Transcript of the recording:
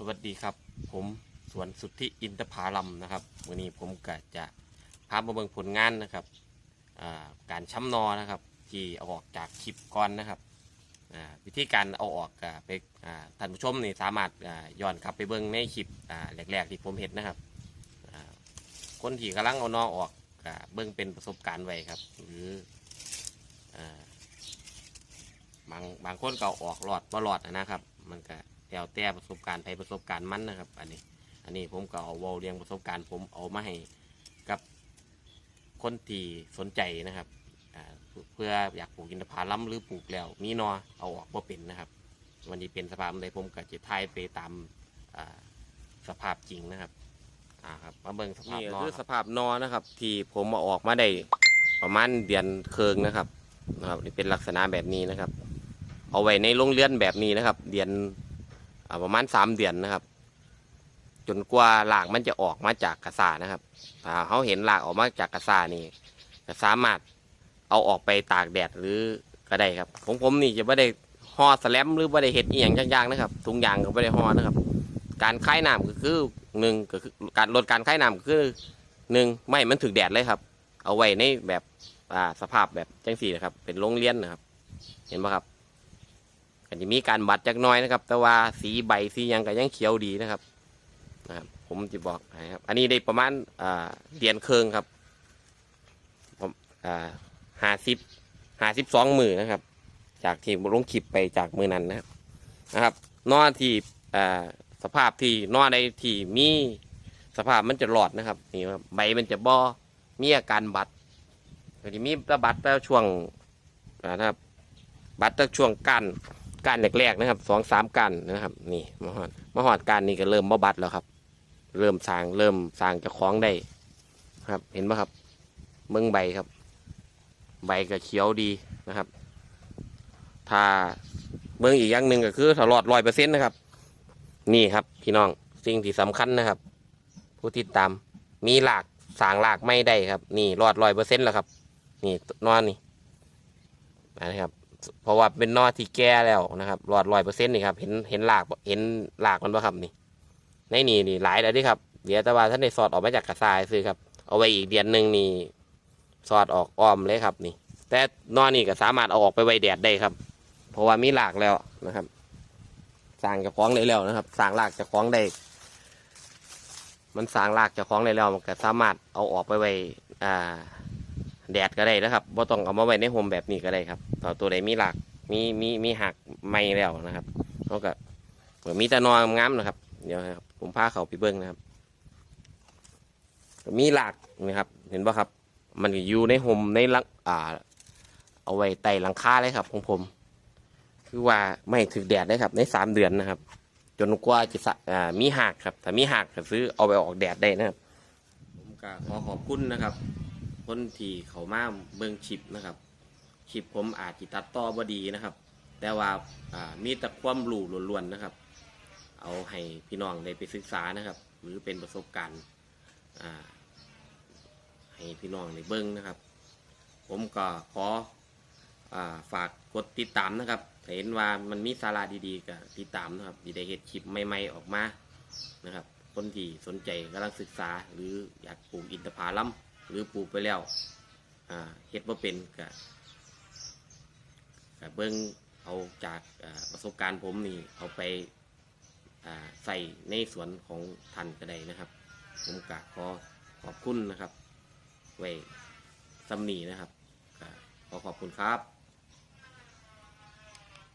สวัสดีครับ ผมสวนสุทธิอินทผาลัมนะครับวันนี้ผมก็จะพามาเบิ่งผลงานนะครับาการช้ำนอนะครับ ที่เอาออกจากคลิปก่อนนะครับวิธีการเอาออกไปท่านผู้ชมนี่สามารถย้อนกลับไปเบิ่งในคลิปแรกๆที่ผมเห็นนะครับคนที่กำลังเอานอออกเบิ่งเป็นประสบการณ์ไว้ครับ หรืออบางบางคนก็อออกหลอดบ่หลอดนะครับ มันก็ แล้วแต่ประสบการณ์ไปประสบการณ์มันนะครับ อันนี้ อันนี้ผมก็เอาเวาเรียงประสบการณ์ ผมเอามาให้กับคนที่สนใจนะครับอ่าเพื่ออยากปลูกอินทผลัมหรือปลูกแล้วมีหนอเอาออกบ่เป็นนะครับ วันนี้เป็นสภาพใดผมก็จะทายไปตามอ่าสภาพจริงนะครับอ่าครับมาเบิ่งสภาพนอคือสภาพนอนะครับ ที่ผมเอาออกมาได้ประมาณเดือนเคืองนะครับนะครับนี่เป็นลักษณะแบบนี้นะครับ เอาไว้ในโรงเรือนแบบนี้นะครับ เดือนอ่า ประมาณสามเดือนนะครับ จนกว่าหลากมันจะออกมาจากกระสานะครับ ถ้าเขาเห็นหลากออกมาจากกระสานี่ก็สามารถเอาออกไปตากแดดหรือก็ได้ครับของผมนี่จะไม่ได้ห่อสแลมหรือไม่ได้เห็ดอีหยังยากๆนะครับถุงยางก็ไม่ได้ห่อนะครับ การคายน้ำก็คือหนึ่งก็คือการลดการคายน้ำก็คือหนึ่งไม่มันถึงแดดเลยครับ เอาไว้ในแบบสภาพแบบจังสี่นะครับ เป็นโรงเรียนนะครับ เห็นไหมครับ ก็จะมีการบัดจักน้อยนะครับ แต่ว่าสีใบสียังก็ยังเขียวดีนะครับนะครับ ผมจะบอกให้ครับ อันนี้ได้ประมาณอ่าเดียนเคืองครับผมอ่าห้าสิบห้าสิบสองมือนะครับ จากที่ลงคลิปไปจากมือนั้นนะครับนะครับนอที่อ่าสภาพที่นอในที่มีสภาพมันจะหลอดนะครับนี่ครับใบมันจะบอมีอาการบัดก็จะมีแตะบัดแต่ช่วงนะครับ บัดแต่ช่วงกัน การแรกๆนะครับสองสามกันนะครับ นี่มาหอดมาหอดการนี่ก็เริ่มบ่บัดแล้วครับ เริ่มสร้างเริ่มสร้างจะคล้องได้ครับ เห็นไหมครับเมืองใบครับ ใบก็เขียวดีนะครับ ถ้าเมืองอีกอย่างหนึ่งก็คือถลอดร้อยเปอร์เซ็นต์นะครับ นี่ครับพี่น้องสิ่งที่สำคัญนะครับ ผู้ติดตามมีหลากสางหลากไม่ได้ครับ นี่รอดร้อยเปอร์เซ็นต์แล้วครับ นี่นอนนี่นะครับ เพราะว่าเป็นนอที่แก่แล้วนะครับหลอดร้อยเปอร์เซ็นต์นี่ครับเห็นเห็นหลากเห็นหลากมันปะครับนี่ ในนี่นี่หลายแล้วดิครับเดี๋ยวแต่ว่าท่านได้สอดออกมาจากกระสายซื้อครับเอาไว้อีกเดือนหนึ่งนี่สอดออกอ้อมเลยครับนี่ แต่นอนี่ก็สามารถเอาออกไปไว้แดดได้ครับ เพราะว่ามีหลากแล้วนะครับสร้างจะคล้องได้แล้วนะครับสร้างหลากจะคล้องได้มันสางหลากจะคล้องได้แล้วมันก็สามารถเอาออกไปไว้อ่า แดดก็ได้นะครับบ่ต้องเอามาไว้ในโฮมแบบนี้ก็ได้ครับต่อตัวใดมีหลักมีมีมีหักไม่แล้วนะครับเขาก็เผื่อมีแต่นองามนะครับ เดี๋ยวครับผมพาเขาไปเบิ้งนะครับมีหลักนะครับ เห็นป่ะครับ มันอยู่ในโฮมในหลังอ่า เอาไว้ไต่หลังคาเลยครับของผม คือว่าไม่ถึงแดดเลยครับ ในสามเดือนนะครับ จนกว่าจะะอ่ามีหักครับถ้ามีหักก็ซื้อเอาไปออกแดดได้นะครับ ผมก็ขอขอบคุณนะครับ คนที่เขามาเบิ่งชิปนะครับชิปผมอาจจะตัดต่อบอดีนะครับ แต่ว่าามีแต่ความรู้ล้วนๆนะครับ เอาให้พี่น้องได้ไปศึกษานะครับ หรือเป็นประสบการณ์ให้พี่น้องได้เบิ่งนะครับ ผมก็ขออาฝากกดติดตามนะครับเห็นว่ามันมีสาระดีๆก็ติดตามนะครับดีได้เห็ดคลิปใหม่ๆออกมานะครับ คนที่สนใจกำลังศึกษาหรืออยากปลูกอินทผลัม หรือปลูกไปแล้วเฮ็ดว่าเป็นกับเบิ้งเอาจากประสบการณ์ผมนี่เอาไปใส่ในสวนของท่านก็ได้นะครับ ผมกะขอขอบคุณนะครับ ไว้สำนีนะครับขอขอบคุณครับ